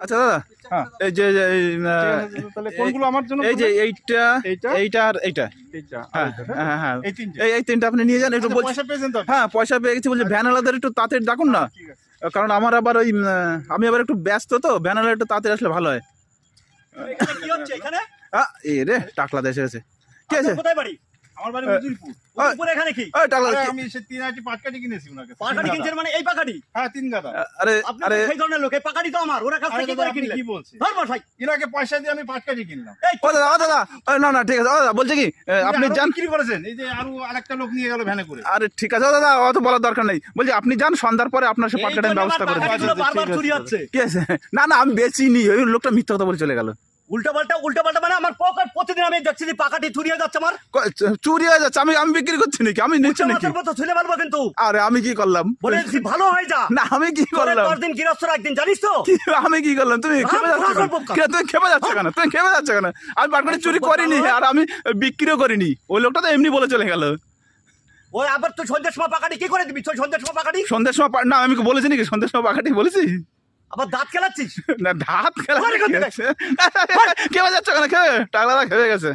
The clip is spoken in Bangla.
আচ্ছা দাদা হ্যাঁ। এই যে ঠিক কোনগুলো আমার জন্য এই যে এইটা এইটা? এইটা আর এইটা। হ্যাঁ হ্যাঁ এই তিনটে। এই এই তিনটা আপনি নিয়ে যান একটু আচ্ছা? হ্যাঁ পয়সা পেয়ে গেছি বলছি ভ্যান আলাদার একটু তাড়াতাড়ি ডাকুন না। কারণ আমার আবার ওই আমি আবার একটু ব্যস্ত তো ভ্যান আলাদা একটু তাড়াতাড়ি আসলে ভালো হয়। এখানে কি হচ্ছে এখানে? আহ, এ রে টাকলা দেশে গেছে কি আছে? কোথায় বাড়ি? আমার বাড়ি উজিরপুর উপরে এখানে কি? ওই টাকলা আমি সে তিন আটি পাঁচ কাটি কিনেছি ওনার কাছে। পাকাড়ি তিন কিনছেন মানে এই পাকাড়ি হ্যাঁ তিন গাদা আরে আপনি আরে। সেই ধরনের লোক এই তো আমার ওরা কাছ থেকে কি দাদা, করে আপনি কি বলছেন? ধর বসাই। এনাকে পয়সা দিয়ে আমি পাঁচ কাটি কিনলাম। ও দাদা ও দাদা না না ঠিক আছে। ও দাদা বলছে কি আপনি যান। বিক্রি করেছেন এই যে আরও আরেকটা লোক নিয়ে গেল ভ্যানে করে। আরে ঠিক আছে। দাদা অত বলার দরকার নেই। বলছি আপনি যান সন্ধ্যার পরে আপনার সে ব্যবস্থা করে পাকাড়িগুলো বারবার চুরি হচ্ছে। কি আছে। না না আমি বেচিনি ওই লোকটা মিথ্যা কথা বলে চলে গেল। উল্টা পাল্টা উল্টা পাল্টা মানে আমার পকেট প্রতিদিন আমি দেখছি পাকাটি চুরি হয়ে যাচ্ছে আমার। চুরি হয়ে যাচ্ছে আমি আমি বিক্রি করছি নাকি? আমি নিচ্ছি নাকি? মতো ছুলে মারবো কিন্তু। আরে আমি কি করলাম? বলেছি ভালো হয়ে যা। না আমি কি করলাম? দিন গৃহস্থর একদিন জানিস তো? আমি কি করলাম? তুমি খেপে যাচ্ছ কেন? তুমি খেপে যাচ্ছ কেন? তুমি খেপে যাচ্ছ কেন? আমি পাটকাটি চুরি করিনি আর আমি বিক্রিও করিনি। ওই লোকটা তো এমনি বলে চলে গেল। ওই আবার তুই সন্ধ্যের সময় পাকাটি কি করে দিবি? তুই সন্ধ্যের সময় পাকাটি? সন্ধ্যের সময় না আমি বলেছি নাকি? সন্ধ্যের সময় পাখাটি বলেছি? আবার দাঁত খেলাচ্ছিস? না দাঁত খেলা কে যাচ্ছ কেন? খেয়ে টাকা খেয়ে গেছে।